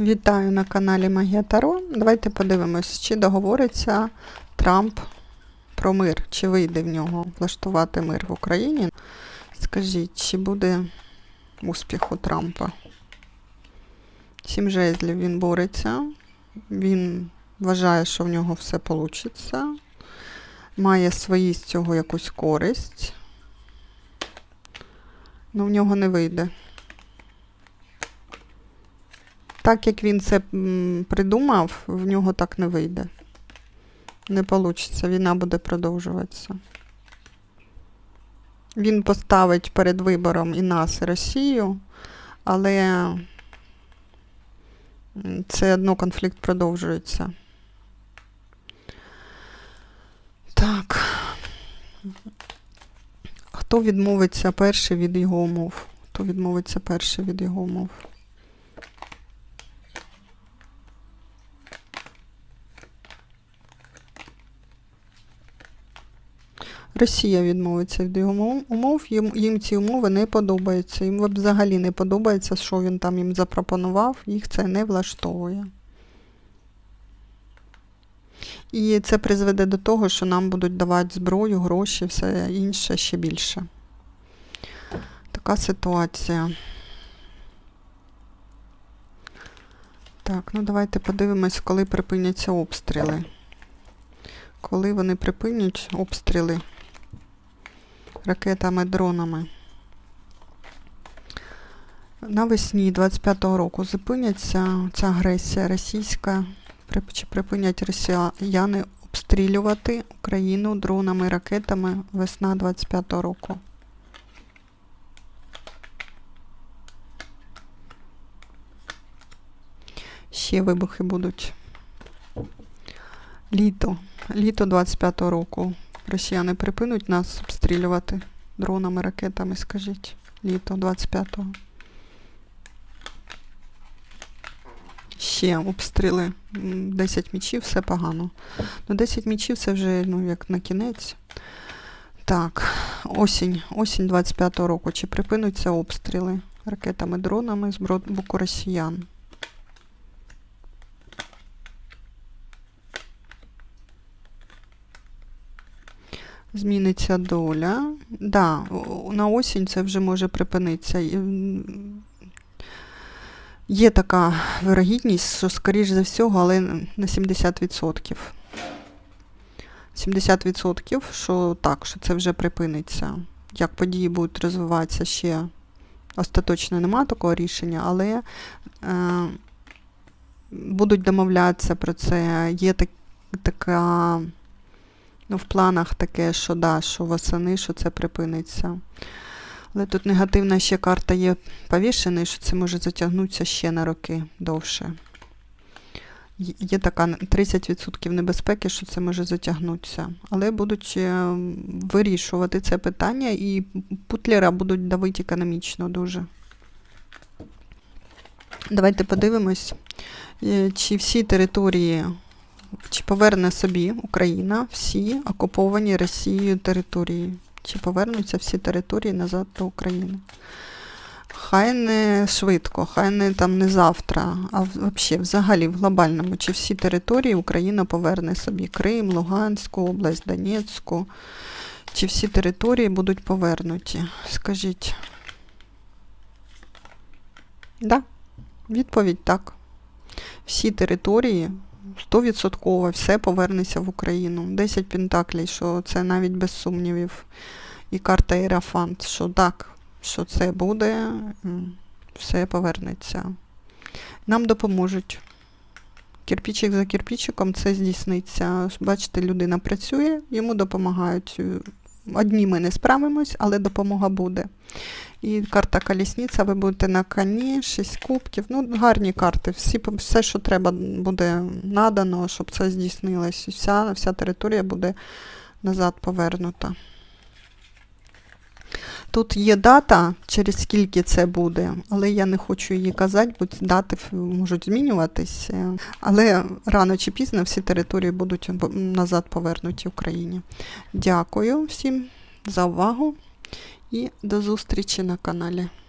Вітаю на каналі Магія Таро. Давайте подивимось, чи договориться Трамп про мир, чи вийде в нього влаштувати мир в Україні. Скажіть, чи буде успіх у Трампа? Сім жезлів він бореться, він вважає, що в нього все вийде, має свої з цього якусь користь. Ну, в нього не вийде. Так як він це придумав, в нього так не вийде. Не вийде, війна буде продовжуватися. Він поставить перед вибором і нас, і Росію, але все одно конфлікт продовжується. Так. Хто відмовиться перший від його умов? Хто відмовиться перший від його умов? Росія відмовиться від його умов- їм, їм ці умови не подобаються. Їм взагалі не подобається, що він там їм запропонував, їх це не влаштовує. І це призведе до того, що нам будуть давати зброю, гроші, все інше ще більше. Така ситуація. Так, ну давайте подивимось, коли припиняться обстріли. Коли вони припинять обстріли ракетами, дронами. Навесні 25-го року зупиняться ця агресія російська, чи припинять росіяни обстрілювати Україну дронами, ракетами весна 25-го року. Ще вибухи будуть. Літо. Літо 25-го року. Росіяни припинуть нас обстрілювати дронами, ракетами, скажіть. Літо 25-го. Ще обстріли. 10 мічів, все погано. Ну, 10 мічів це вже ну, як на кінець. Так, осінь. Осінь 25-го року. Чи припинуться обстріли ракетами, дронами з боку росіян? Зміниться доля. Да, на осінь це вже може припинитися. Є така вирогідність, що, скоріш за всього, але на 70%. 70%, що так, що це вже припиниться. Як події будуть розвиватися ще остаточно нема такого рішення, але е, будуть домовлятися про це. Є так, така. Ну, в планах таке, що да, що восени, що це припиниться. Але тут негативна ще карта є повішений, що це може затягнутися ще на роки довше. Є- Є така 30% небезпеки, що це може затягнутися. Але будуть е, вирішувати це питання, і Путлера будуть давити економічно дуже. Давайте подивимось, е, чи всі території чи поверне собі Україна всі окуповані Росією території? Чи повернуться всі території назад до України? Хай не швидко, хай не там не завтра, а взагалі, взагалі в глобальному, чи всі території Україна поверне собі Крим, Луганську область, Донецьку, чи всі території будуть повернуті? Скажіть. Да, відповідь так. Всі території 100% все повернеться в Україну. 10 пентаклей, що це навіть без сумнівів. І карта Ерафант, що так, що це буде, все повернеться. Нам допоможуть. Кірпічик за кірпічиком це здійсниться. Бачите, людина працює, йому допомагають. Одні ми не справимось, але допомога буде. І карта колісниця, ви будете на коні, 6 кубків. Ну, гарні карти. Всі, все, що треба, буде надано, щоб це здійснилось. Вся, вся територія буде назад повернута. Тут є дата, через скільки це буде, але я не хочу її казати, бо дати можуть змінюватись. е, Але рано чи пізно всі території будуть назад повернуті Україні. Дякую всім за увагу і до зустрічі на каналі.